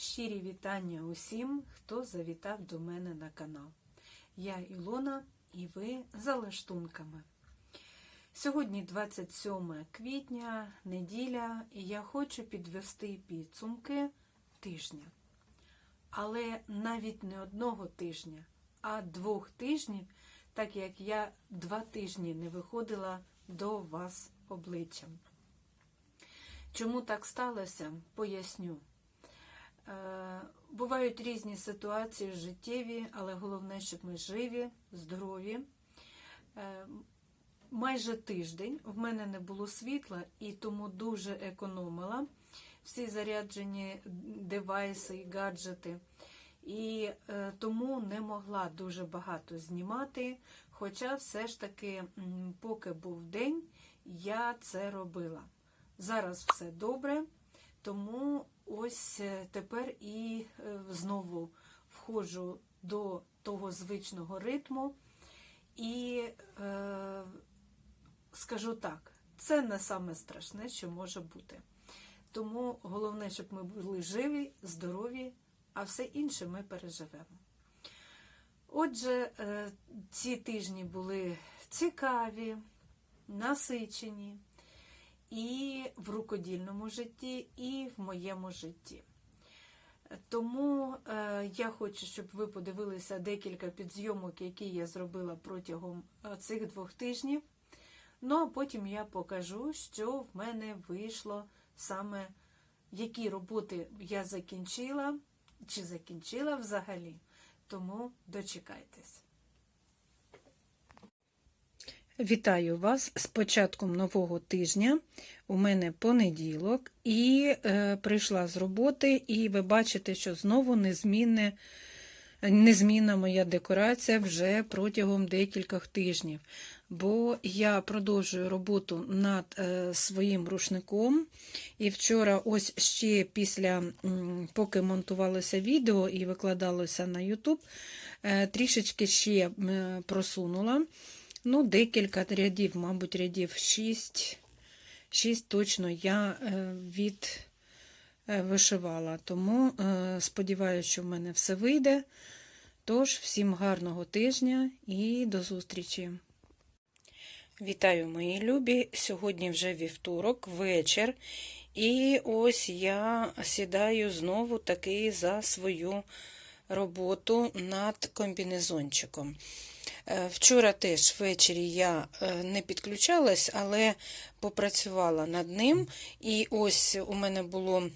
Щирі вітання усім, хто завітав до мене на канал. Я Ілона і ви за лаштунками. Сьогодні 27 квітня, неділя, і я хочу підвести підсумки тижня. Але навіть не одного тижня, а двох тижнів, так як я два тижні не виходила до вас обличчям. Чому так сталося, поясню. Е, Бувають різні ситуації життєві, але головне, щоб ми живі, здорові. Е, Майже тиждень в мене не було світла і тому дуже економила всі заряджені девайси і гаджети. І е, тому не могла дуже багато знімати. Хоча все ж таки, поки був день, я це робила. Зараз все добре, тому ось е, тепер і е, знову входжу до того звичного ритму. І е, скажу так, це не саме страшне, що може бути. Тому головне, щоб ми були живі, здорові, а все інше ми переживемо. Отже, е, ці тижні були цікаві, насичені і в рукодільному житті, і в моєму житті. Тому е, я хочу, щоб ви подивилися декілька підзйомок, які я зробила протягом е, цих двох тижнів. Ну а потім я покажу, що в мене вийшло саме, які роботи я закінчила, чи закінчила взагалі. Тому дочекайтесь. Вітаю вас з початком нового тижня. У мене понеділок, і е, прийшла з роботи, і ви бачите, що знову незмінне, незмінна моя декорація вже протягом декількох тижнів. Бо я продовжую роботу над е, своїм рушником. І вчора, ось ще після, поки монтувалося відео і викладалося на YouTube, е, трішечки ще м, просунула. Ну, декілька рядів, мабуть, рядів 6. 6 точно я е, від е, вишивала. Тому е, сподіваюся, що в мене все вийде. Тож, всім гарного тижня і до зустрічі. Вітаю, мої любі! Сьогодні вже вівторок, вечір. І ось я сідаю знову таки за свою роботу над комбінезончиком. Е, Вчора теж ввечері я е, не підключалась, але попрацювала над ним. І ось у мене було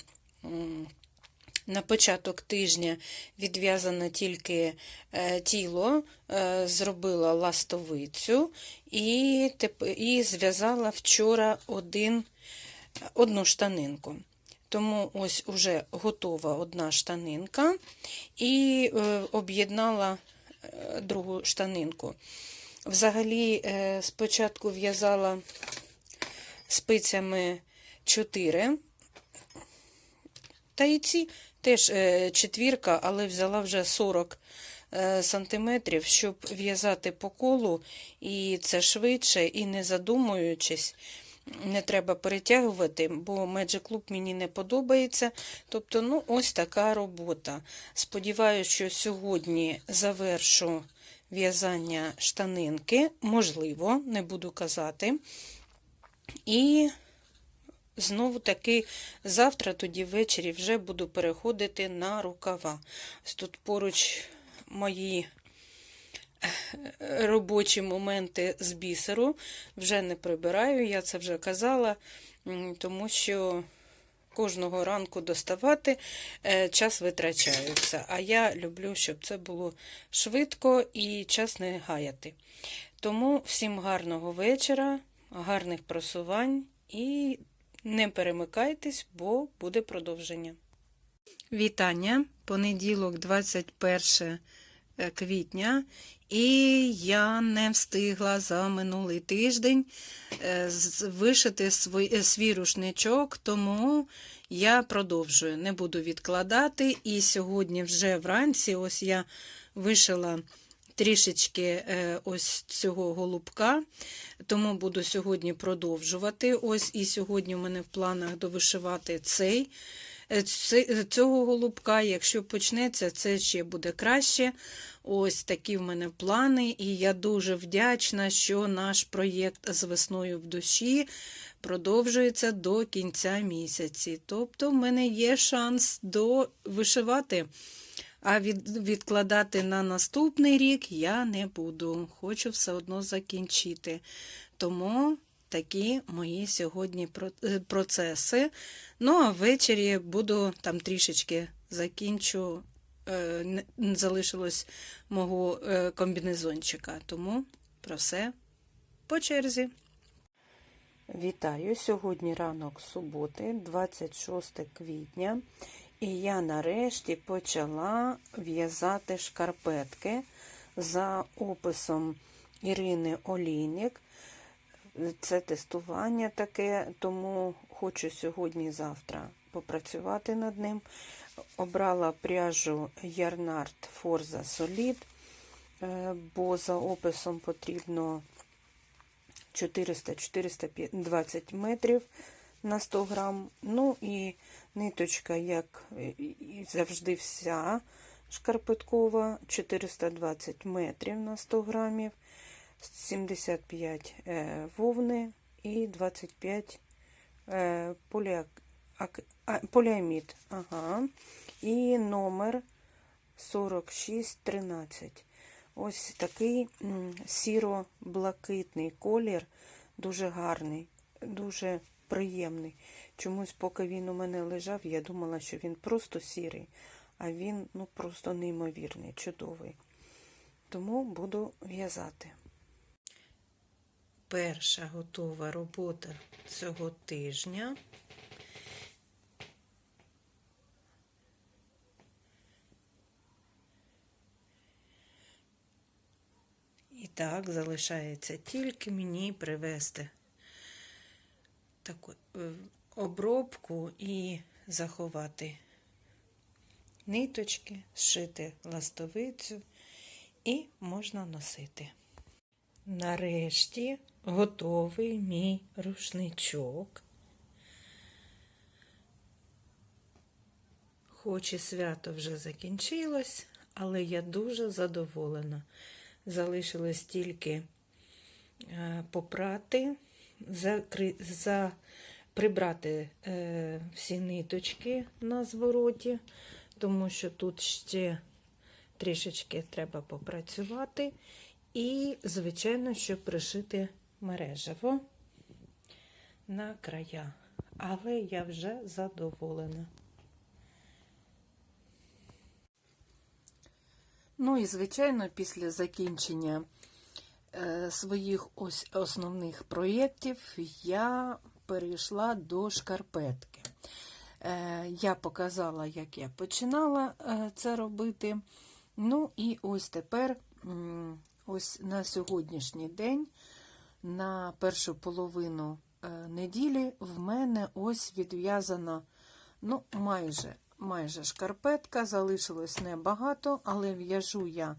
на початок тижня відв'язане тільки е, тіло, зробила ластовицю і зв'язала вчора один, одну штанинку. Тому ось уже готова одна штанинка і е, об'єднала е, другу штанинку. Взагалі, е, спочатку в'язала спицями 4, та і ці теж четвірка, але взяла вже 40 е, сантиметрів, щоб в'язати по колу, і це швидше, і не задумуючись. Не треба перетягувати, бо Magic Club мені не подобається. Тобто, ну, ось така робота. Сподіваюся, що сьогодні завершу в'язання штанинки, можливо, не буду казати. І знову таки завтра, тоді ввечері, вже буду переходити на рукава. Тут поруч мої робочі моменти з бісеру. Вже не прибираю, я це вже казала, тому що кожного ранку доставати е, час витрачається. А я люблю, щоб це було швидко і час не гаяти. Тому всім гарного вечора, гарних просувань і не перемикайтесь, бо буде продовження. Вітання, понеділок, 21 е, квітня, і я не встигла за минулий тиждень е, вишити свій, е, свій рушничок, тому я продовжую, не буду відкладати. І сьогодні вже вранці ось я вишила трішечки е, ось цього голубка, тому буду сьогодні продовжувати. Ось і сьогодні у мене в планах довишивати цей е, цього голубка. Якщо почнеться, це ще буде краще. Ось такі в мене плани, і я дуже вдячна, що наш проєкт з весною в душі продовжується до кінця місяці. Тобто, в мене є шанс до вишивати. А від, відкладати на наступний рік я не буду. Хочу все одно закінчити. Тому такі мої сьогодні е, процеси. Ну, а ввечері буду там трішечки закінчу. не- Залишилось мого е, комбінезончика. Тому про все по черзі. Вітаю! Сьогодні ранок суботи, 26 квітня, і я нарешті почала в'язати шкарпетки за описом Ірини Олійник. Це тестування таке, тому хочу сьогодні-завтра попрацювати над ним. Обрала пряжу Ярнард Forza Solid, е, бо за описом потрібно 400-420 метрів на 100 грам. Ну і ниточка, як завжди, вся шкарпеткова, 420 метрів на 100 грамів, 75 е, вовни і 25 е, поля, а, поліамід. Ага. І номер 4613. Ось такий сіро-блакитний колір, дуже гарний, дуже приємний. Чомусь, поки він у мене лежав, я думала, що він просто сірий, а він ну, просто неймовірний, чудовий. Тому буду в'язати. Перша готова робота цього тижня. І так, залишається тільки мені привезти таку е, обробку і заховати ниточки, зшити ластовицю і можна носити. Нарешті готовий мій рушничок. Хоч і свято вже закінчилось, але я дуже задоволена. Залишилось тільки е, попрати, закри... за... прибрати е, всі ниточки на звороті, тому що тут ще трішечки треба попрацювати. І, звичайно, що пришити мережево на края. Але я вже задоволена. Ну і, звичайно, після закінчення е, своїх ось основних проєктів я перейшла до шкарпетки. Е, я показала, як я починала е, це робити. Ну і ось тепер, ось на сьогоднішній день, на першу половину е, неділі, в мене ось відв'язана, ну, майже майже шкарпетка, залишилось небагато, але в'яжу я,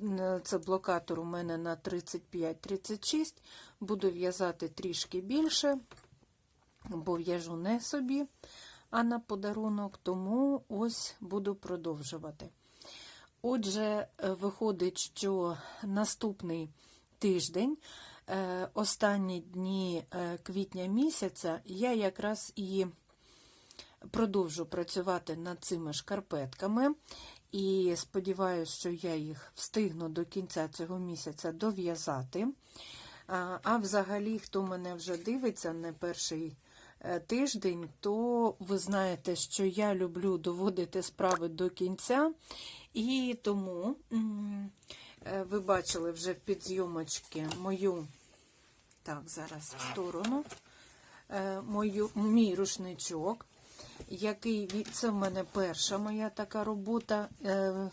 н- це блокатор у мене на 35-36, буду в'язати трішки більше, бо в'яжу не собі, а на подарунок, тому ось буду продовжувати. Отже, е, виходить, що наступний тиждень, е, останні дні е, квітня місяця, я якраз і продовжу працювати над цими шкарпетками. І сподіваюся, що я їх встигну до кінця цього місяця дов'язати. А, взагалі, хто мене вже дивиться не перший тиждень, то ви знаєте, що я люблю доводити справи до кінця. І тому е, ви бачили вже в підзйомочці мою, так, зараз в сторону, е, мою, мій рушничок який це в мене перша моя така робота, е,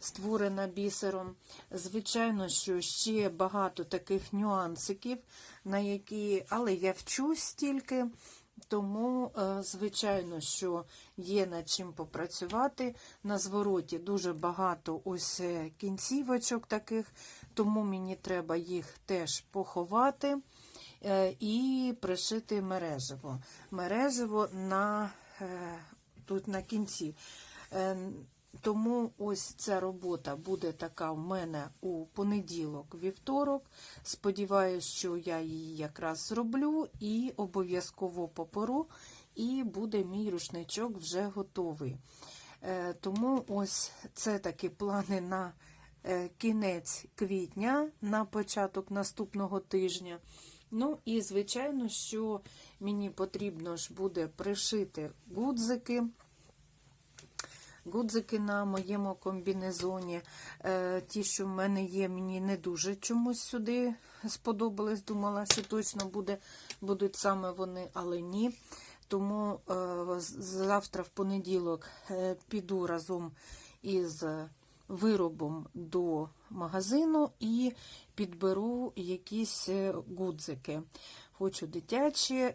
створена бісером. Звичайно, що ще багато таких нюансиків, на які, але я вчусь тільки, тому, е, звичайно, що є над чим попрацювати. На звороті дуже багато ось е, кінцівочок таких, тому мені треба їх теж поховати. е, І пришити мережево. Мережево на тут на кінці. Тому ось ця робота буде така в мене у понеділок, вівторок. Сподіваюсь, що я її якраз зроблю і обов'язково поперу, і буде мій рушничок вже готовий. Е, Тому ось це такі плани на е, кінець квітня, на початок наступного тижня. Ну і звичайно, що мені потрібно ж буде пришити гудзики. Гудзики на моєму комбінезоні. Е, Ті, що в мене є, мені не дуже чомусь сюди сподобались. Думала, що точно буде, будуть саме вони, але ні. Тому е, завтра в понеділок е, піду разом із виробом до магазину і підберу якісь гудзики. Хочу дитячі,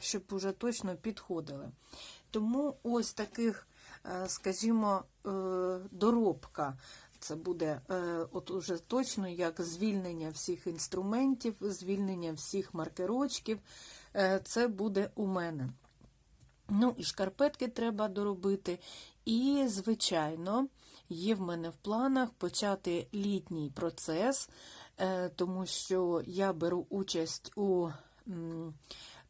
щоб уже точно підходили. Тому ось таких, скажімо, е, доробка. Це буде е, от уже точно як звільнення всіх інструментів, звільнення всіх маркерочків. Е, Це буде у мене. Ну, і шкарпетки треба доробити. І, звичайно, є в мене в планах почати літній процес, е, тому що я беру участь у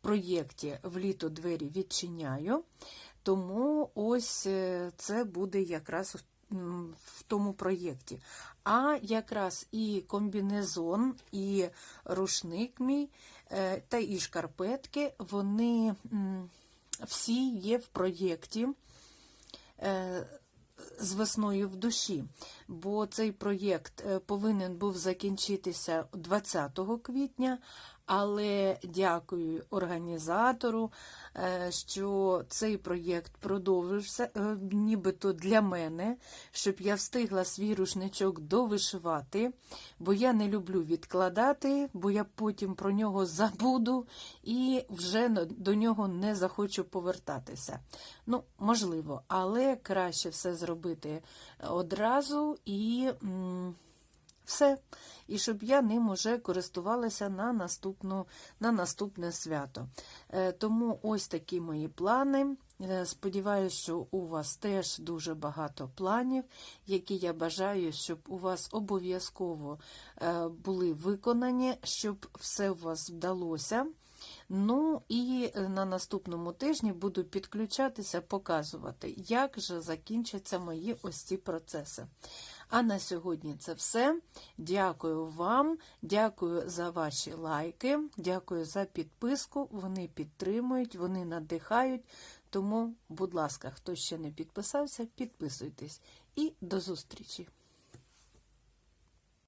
проєкті в літо двері відчиняю. Тому ось е, це буде якраз в- тому проєкті. А якраз і комбінезон, і рушник мій, е, та і шкарпетки, вони всі є в проєкті е, з весною в душі, бо цей проєкт е, повинен був закінчитися 20 квітня, але дякую організатору, е, що цей проєкт продовжився е, нібито для мене, щоб я встигла свій рушничок довишивати, бо я не люблю відкладати, бо я потім про нього забуду і вже до нього не захочу повертатися. Ну, можливо, але краще все зробити одразу і. м, все. І щоб я ним уже користувалася на, наступну, на наступне свято. Е, Тому ось такі мої плани. Е, Сподіваюся, що у вас теж дуже багато планів, які я бажаю, щоб у вас обов'язково е, були виконані, щоб все у вас вдалося. Ну і е, на наступному тижні буду підключатися, показувати, як же закінчаться мої ось ці процеси. А на сьогодні це все. Дякую вам, дякую за ваші лайки, дякую за підписку. Вони підтримують, вони надихають. Тому, будь ласка, хто ще не підписався, підписуйтесь. І до зустрічі!